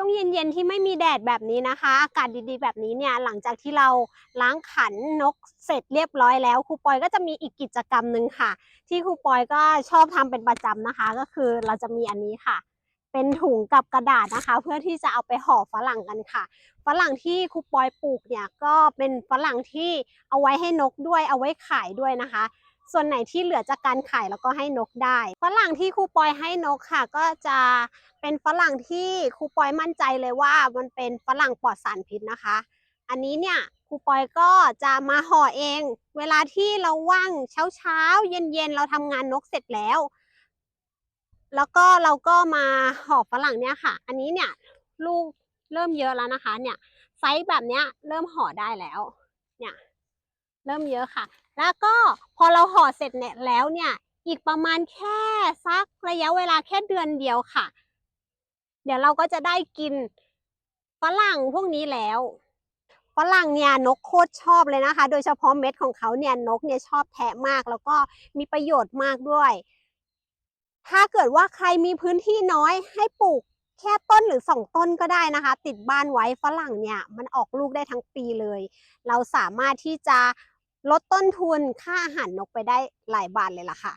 ช่วงเย็นๆที่ไม่มีแดดแบบนี้นะคะ อากาศดีๆ แบบนี้เนี่ยหลังจากที่เราล้างขันนกเสร็จเรียบร้อยแล้วครูปอยก็จะมีอีกกิจกรรมหนึ่งค่ะ ที่ครูปอยก็ชอบทำเป็นประจำนะคะ ก็คือเราจะมีอันนี้ค่ะ เป็นถุงกับกระดาษนะคะ เพื่อที่จะเอาไปห่อฝรั่งกันค่ะฝรั่งที่ครูปอยปลูกเนี่ยก็เป็นฝรั่งที่เอาไว้ให้นกด้วยเอาไว้ขายด้วยนะคะ ส่วนไหนที่เหลือจากการขายแล้วก็ให้นกได้ ฝรั่งที่ครูปอยให้นกค่ะ ก็จะเป็นฝรั่งที่ครูปอยมั่นใจเลยว่า มันเป็นฝรั่งปลอดสารพิษนะคะ อันนี้เนี่ยครูปอยก็จะมาห่อเอง เวลาที่เราว่างเช้าเช้าเย็นเย็นเราทำงานนกเสร็จแล้ว แล้วก็เราก็มาห่อฝรั่งเนี่ยค่ะ อันนี้เนี่ยลูกเริ่มเยอะแล้วนะคะ เนี่ยไซส์แบบเนี้ยเริ่มห่อได้แล้ว เนี่ย เริ่มเยอะค่ะ แล้วก็พอเราห่อเสร็จเนี่ยแล้วเนี่ย อีกประมาณแค่สักระยะเวลาแค่เดือนเดียวค่ะ เดี๋ยวเราก็จะได้กินฝรั่งพวกนี้แล้วฝรั่งเนี่ยนกโคตรชอบเลยนะคะ โดยเฉพาะเม็ดของเขาเนี่ยนกเนี่ยชอบแทะมาก แล้วก็มีประโยชน์มากด้วย ถ้าเกิดว่าใครมีพื้นที่น้อยให้ปลูกแค่ต้นหรือสองต้นก็ได้นะคะ ติดบ้านไว้ฝรั่งเนี่ยมันออกลูกได้ทั้งปีเลย เราสามารถที่จะ ลดต้นทุนค่าอาหารนกไปได้หลายบาทเลยล่ะค่ะ